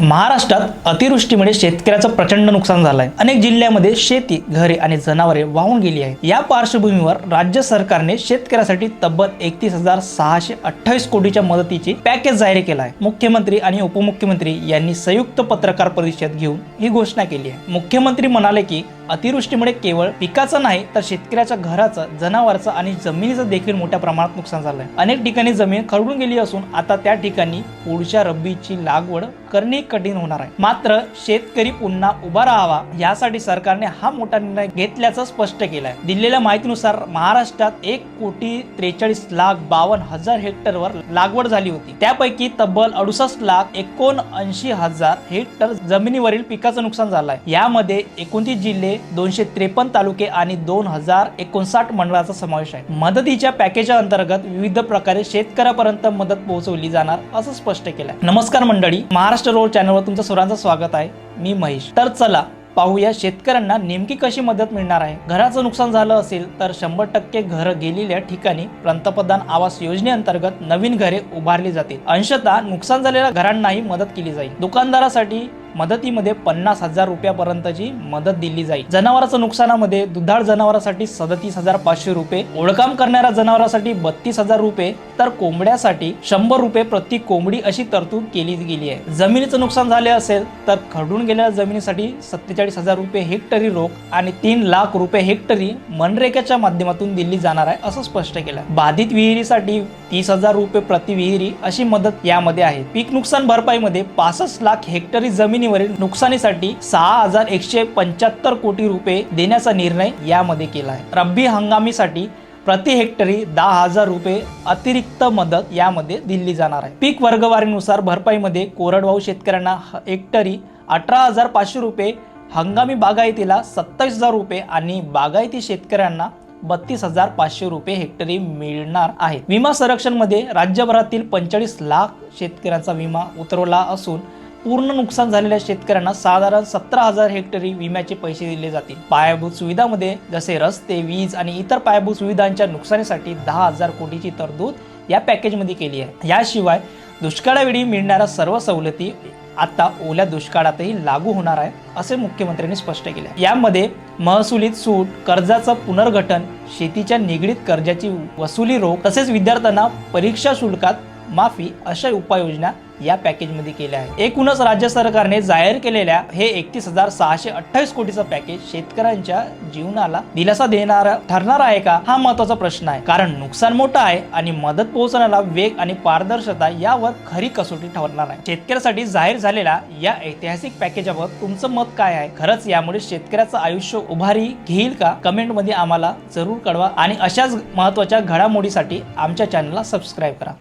महाराष्ट्रात अतिवृष्टीमुळे शेतकऱ्याचं प्रचंड नुकसान झालंय. अनेक जिल्ह्यामध्ये शेती घरे आणि जनावरे वाहून गेली आहेत. या पार्श्वभूमीवर राज्य सरकारने शेतकऱ्यासाठी तब्बल एकतीस हजार सहाशे अठ्ठावीस कोटीच्या मदतीची पॅकेज जाहीर केला आहे. मुख्यमंत्री आणि उपमुख्यमंत्री यांनी संयुक्त पत्रकार परिषद घेऊन ही घोषणा केली आहे. मुख्यमंत्री म्हणाले की अतिवृष्टीमुळे केवळ पिकाचं नाही तर शेतकऱ्याच्या घराचं जनावरचं आणि जमिनीचं देखील मोठ्या प्रमाणात नुकसान झालंय. अनेक ठिकाणी जमीन खरडून गेली असून आता त्या ठिकाणी पुढच्या रब्बीची लागवड करणे कठीण होणार आहे. मात्र शेतकरी पुन्हा उभा राहावा यासाठी सरकारने हा मोठा निर्णय घेतल्याचं स्पष्ट केलं आहे दिलेल्या माहितीनुसार महाराष्ट्रात एक कोटी त्रेचाळीस लाख बावन्न हजार हेक्टरवर लागवड झाली होती. त्यापैकी तब्बल अडुसष्ट लाख एकोणऐंशी हजार हेक्टर जमिनीवरील पिकाचं नुकसान झालं आहे यामध्ये एकोणतीस जिल्हे दोनशे त्रेपन्न तालुके आणि दोन हजार एकोणसाठ मंडळाचा समावेश आहे. मदतीच्या पॅकेजच्या अंतर्गत विविध प्रकारे शेतकऱ्यापर्यंत मदत पोहोचवली जाणार असं स्पष्ट केलं आहे नमस्कार मंडळी महाराष्ट्र रोड चॅनलवर तुमचं सर्वांचं स्वागत आहे. मी महेश. तर चला पाहूया शेतकऱ्यांना नेमकी कशी मदत मिळणार आहे. घराचं नुकसान झालं असेल तर शंभर टक्के घरं गेलेल्या ठिकाणी पंतप्रधान आवास योजनेअंतर्गत नवीन घरे उभारली जातील. अंशतः नुकसान झालेल्या घरांनाही मदत केली जाईल. दुकानदारासाठी मदतीमध्ये पन्नास हजार रुपयापर्यंतची मदत दिली जाईल. जनावरांचं नुकसानामध्ये दुधाळ जनावरांसाठी सदतीस हजार पाचशे रुपये ओळखाम करणाऱ्या जनावरांसाठी बत्तीस हजार रुपये तर कोंबड्यासाठी शंभर रुपये प्रति कोंबडी अशी तरतूद केली गेली आहे. जमिनीचं नुकसान झाले असेल तर खरडून गेलेल्या जमिनीसाठी सत्तेचाळीस हजार रुपये हेक्टरी रोख आणि तीन लाख रुपये हेक्टरी मनरेगाच्या माध्यमातून दिली जाणार आहे असं स्पष्ट केलं बाधित विहिरीसाठी तीस हजार रुपये प्रति विहिरी अशी मदत यामध्ये आहे. पीक नुकसान भरपाईमध्ये पासष्ट लाख हेक्टरी जमिनीवरील नुकसानीसाठी सहा हजार एकशे पंच्याहत्तर कोटी रुपये देण्याचा निर्णय यामध्ये केला आहे. रब्बी हंगामीसाठी प्रति हेक्टरी दहा हजार रुपये अतिरिक्त मदत यामध्ये दिली जाणार आहे. पीक वर्गवारीनुसार भरपाईमध्ये कोरडवाहू शेतकऱ्यांना ह- हेक्टरी अठरा हजार पाचशे रुपये हंगामी बागायतीला सत्तावीस हजार रुपये आणि बागायती शेतकऱ्यांना बत्तीस हजार पाचशे रुपये हेक्टरी मिळणार आहे विमा संरक्षणमध्ये राज्यभरातील पंचेचाळीस लाख शेतकऱ्यांचा विमा उतरवला असून पूर्ण नुकसान झालेल्या शेतकऱ्यांना साधारण सतरा हजार हेक्टरी विम्याचे पैसे दिले जातील. पायाभूत सुविधामध्ये जसे रस्ते वीज आणि इतर पायाभूत सुविधांच्या नुकसानीसाठी दहा हजार कोटीची तरतूद या पॅकेजमध्ये केली आहे. याशिवाय दुष्काळावेळी मिळणाऱ्या सर्व सवलती आता ओल्या दुष्काळातही लागू होणार आहे असे मुख्यमंत्र्यांनी स्पष्ट केले. यामध्ये महसुलीत सूट कर्जाचं पुनर्गठन शेतीच्या निगडीत कर्जाची वसुली रोख तसेच विद्यार्थ्यांना परीक्षा शुल्कात माफी अशा उपाययोजना या पॅकेजमध्ये केल्या आहेत. एकूणच राज्य सरकारने जाहीर केलेल्या हे एकतीस हजार सहाशे अठ्ठावीस कोटीचं पॅकेज शेतकऱ्यांच्या जीवनाला दिलासा देणारा ठरणार आहे का? हा महत्त्वाचा प्रश्न आहे. कारण नुकसान मोठं आहे आणि मदत पोहोचण्याला वेग आणि पारदर्शकता यावर खरी कसोटी ठरणार आहे. शेतकऱ्यासाठी जाहीर झालेल्या या ऐतिहासिक पॅकेजबाबत तुमचं मत काय आहे? खरंच यामुळे शेतकऱ्याचं आयुष्य उभारी घेईल का? कमेंटमध्ये आम्हाला जरूर कळवा आणि अशाच महत्त्वाच्या घडामोडीसाठी आमच्या चॅनलला सबस्क्राईब करा.